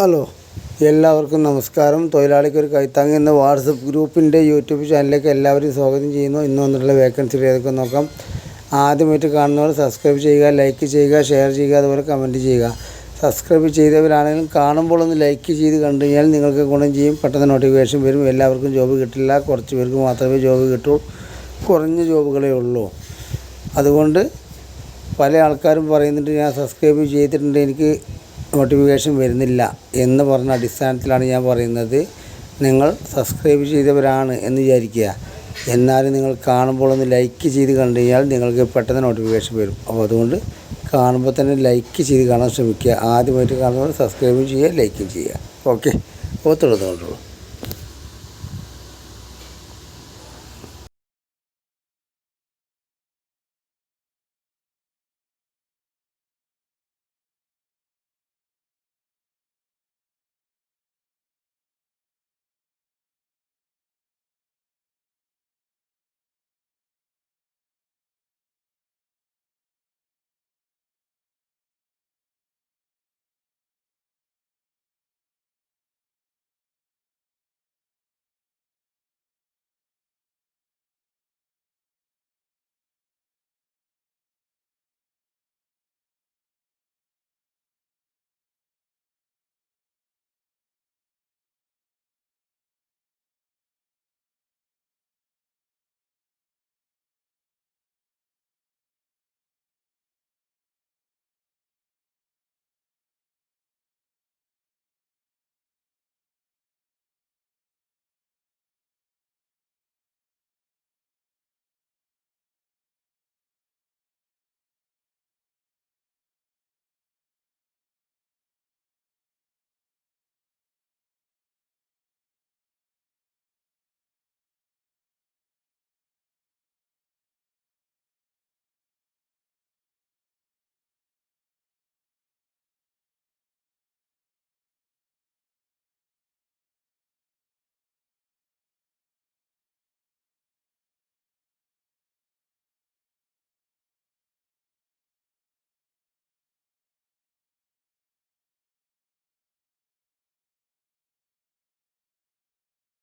Hello എല്ലാവർക്കും നമസ്കാരം. തൊഴിലാളിക്ക് ഒരു കൈത്താങ് എന്ന വാട്സപ്പ് ഗ്രൂപ്പിന്റെ യൂട്യൂബ് ചാനലിലേക്ക് എല്ലാവരും സ്വാഗതം ചെയ്യുന്നു. ഇന്ന് വന്നിട്ടുള്ള വേക്കൻസി ഏതൊക്കെ നോക്കാം. ആദ്യമായിട്ട് കാണുന്നവർ സബ്സ്ക്രൈബ് ചെയ്യുക ലൈക്ക് ചെയ്യുക ഷെയർ ചെയ്യുക അതുപോലെ കമന്റ് ചെയ്യുക. സബ്സ്ക്രൈബ് ചെയ്തവരാണെങ്കിലും കാണുമ്പോൾ ഒന്ന് ലൈക്ക് ചെയ്ത് കണ്ടു കഴിഞ്ഞാൽ നിങ്ങൾക്ക് ഗുണം ചെയ്യും. പെട്ടെന്ന് നോട്ടിഫിക്കേഷൻ വരും. എല്ലാവർക്കും ജോബ് കിട്ടില്ല. കുറച്ച് പേർക്ക് മാത്രമേ ജോബ് കിട്ടൂ. കുറഞ്ഞ ജോബുകളേ ഉള്ളൂ. അതുകൊണ്ട് പല ആൾക്കാരും പറയുന്നുണ്ട് ഞാൻ സബ്സ്ക്രൈബ് ചെയ്തിട്ടുണ്ട്. എനിക്ക് നോട്ടിഫിക്കേഷൻ വരുന്നില്ല എന്ന് പറഞ്ഞ അടിസ്ഥാനത്തിലാണ് ഞാൻ പറയുന്നത്. നിങ്ങൾ സബ്സ്ക്രൈബ് ചെയ്തവരാണ് എന്ന് വിചാരിക്കുക. എന്നാലും നിങ്ങൾ കാണുമ്പോൾ ഒന്ന് ലൈക്ക് ചെയ്ത് കണ്ടു കഴിഞ്ഞാൽ നിങ്ങൾക്ക് പെട്ടെന്ന് നോട്ടിഫിക്കേഷൻ വരും. അപ്പോൾ അതുകൊണ്ട് കാണുമ്പോൾ തന്നെ ലൈക്ക് ചെയ്ത് കാണാൻ ശ്രമിക്കുക. ആദ്യമായിട്ട് കാണുമ്പോൾ സബ്സ്ക്രൈബും ചെയ്യുക ലൈക്കും ചെയ്യുക. ഓക്കെ ഓത്തുള്ളൂ തുടർന്നുകൊണ്ടുള്ളൂ